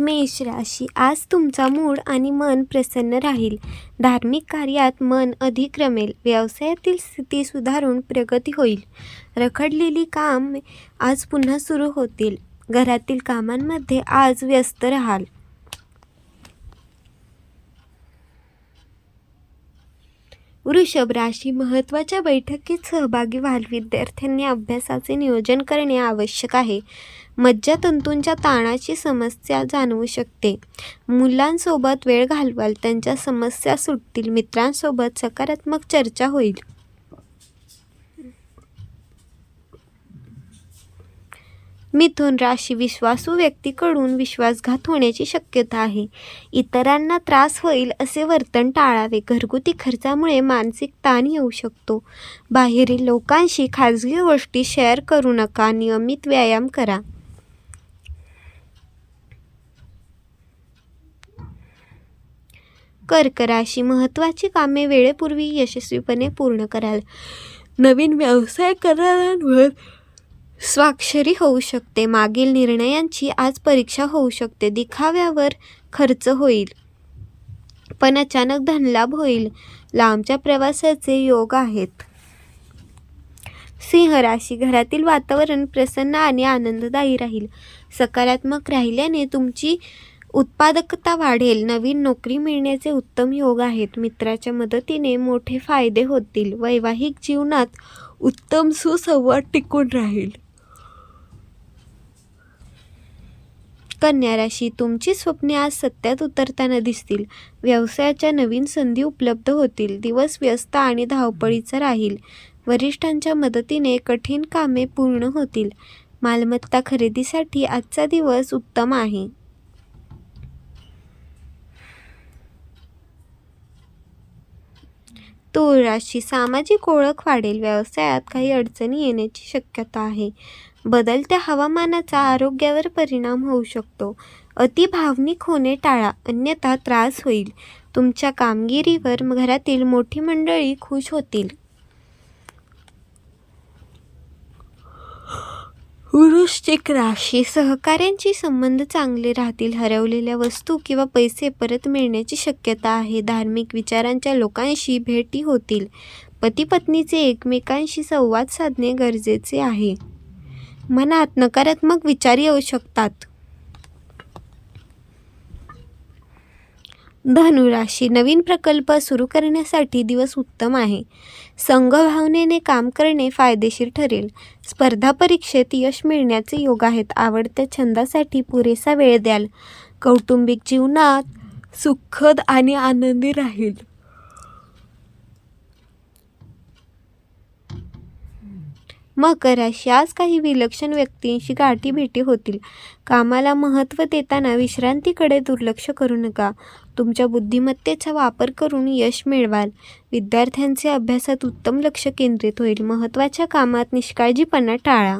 मेष राशी आज तुमचा मूड आणि मन प्रसन्न राहील. धार्मिक कार्यात मन अधिक रमेल. व्यवसायातील स्थिती सुधारून प्रगती होईल. रखडलेली काम आज पुन्हा सुरू होतील. घरातील कामांमध्ये आज व्यस्त राहाल. वृषभ राशी महत्त्वाच्या बैठकीत सहभागी व्हाल. विद्यार्थ्यांनी अभ्यासाचे नियोजन करणे आवश्यक आहे. मज्जातंतूंच्या ताणाची समस्या जाणवू शकते. मुलांसोबत वेळ घालवाल. त्यांच्या समस्या सुटतील. मित्रांसोबत सकारात्मक चर्चा होईल. मिथुन राशी विश्वासू व्यक्तीकडून विश्वासघात होण्याची शक्यता आहे. इतरांना त्रास होईल असे वर्तन टाळावे. घरगुती खर्चामुळे मानसिक ताण येऊ शकतो. बाहेरील लोकांशी खाजगी गोष्टी शेअर करू नका. नियमित व्यायाम करा. कर्क राशी महत्त्वाची कामे वेळेपूर्वी यशस्वीपणे पूर्ण कराल. नवीन व्यवसाय करारांवर स्वाक्षरी होऊ शकते. मागील निर्णयांची आज परीक्षा होऊ शकते. दिखाव्यावर खर्च होईल. पण अचानक धनलाभ होईल. लांबच्या प्रवासाचे योग आहेत. सिंह राशी घरातील वातावरण प्रसन्न आणि आनंददायी राहील. सकारात्मक राहिल्याने तुमची उत्पादकता वाढेल. नवीन नोकरी मिळण्याचे उत्तम योग आहेत. मित्राच्या मदतीने मोठे फायदे होतील. वैवाहिक जीवनात उत्तम सुसंवाद टिकून राहील. कन्या राशी तुमची स्वप्ने आज सत्यात उतरताना दिसतील. व्यवसायाच्या नवीन संधी उपलब्ध होतील. दिवस व्यस्त आणि धावपळीचा राहील. वरिष्ठांच्या मदतीने कठीण कामे पूर्ण होतील. मालमत्ता खरेदीसाठी आजचा दिवस उत्तम आहे. तूळ राशी सामाजिक ओळख वाढेल. व्यवसायात काही अडचणी येण्याची शक्यता आहे. बदलत्या हवामानाचा आरोग्यावर परिणाम होऊ शकतो. अति भावनिक होणे टाळा अन्यथा त्रास होईल. तुमच्या कामगिरीवर घरातील मोठी मंडळी खुश होतील. वृश्चिक राशी सहकाऱ्यांची संबंध चांगले राहतील. हरवलेल्या वस्तू किंवा पैसे परत मिळण्याची शक्यता आहे. धार्मिक विचारांच्या लोकांशी भेटी होतील. पती पत्नीचे एकमेकांशी संवाद साधणे गरजेचे आहे. मनात नकारात्मक विचार येऊ शकतात. धनुराशी नवीन प्रकल्प सुरू करण्यासाठी दिवस उत्तम आहे. संघभावनेने काम करणे फायदेशीर ठरेल. स्पर्धा परीक्षेत यश मिळण्याचे योग आहेत. आवडत्या छंदासाठी पुरेसा वेळ द्याल. कौटुंबिक जीवनात सुखद आणि आनंदी राहील. मकराशी आज काही विलक्षण व्यक्तींशी गाठीभेटी होतील. कामाला महत्त्व देताना विश्रांतीकडे दुर्लक्ष करू नका. तुमच्या बुद्धिमत्तेचा वापर करून यश मिळवाल. विद्यार्थ्यांचे अभ्यासात उत्तम लक्ष केंद्रित होईल. महत्त्वाच्या कामात निष्काळजीपणा टाळा.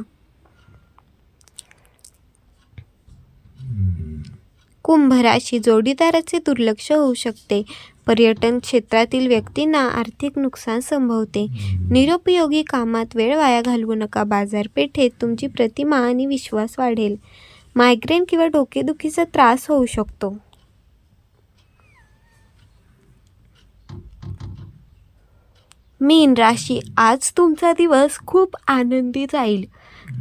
कुंभ राशी जोडीदाराचे दुर्लक्ष होऊ शकते. पर्यटन क्षेत्रातील व्यक्तींना आर्थिक नुकसान संभवते. निरुपयोगी कामात वेळ वाया घालवू नका. बाजारपेठेत तुमची प्रतिमा आणि विश्वास वाढेल. मायग्रेन किंवा डोकेदुखीचा त्रास होऊ शकतो. मीन राशी आज तुमचा दिवस खूप आनंदी जाईल.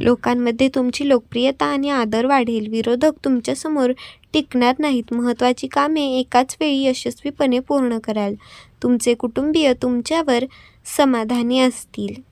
लोकांमध्ये तुमची लोकप्रियता आणि आदर वाढेल. विरोधक तुमच्यासमोर टिकणार नाहीत. महत्त्वाची कामे एकाच वेळी यशस्वीपणे पूर्ण कराल. तुमचे कुटुंबीय तुमच्यावर समाधानी असतील.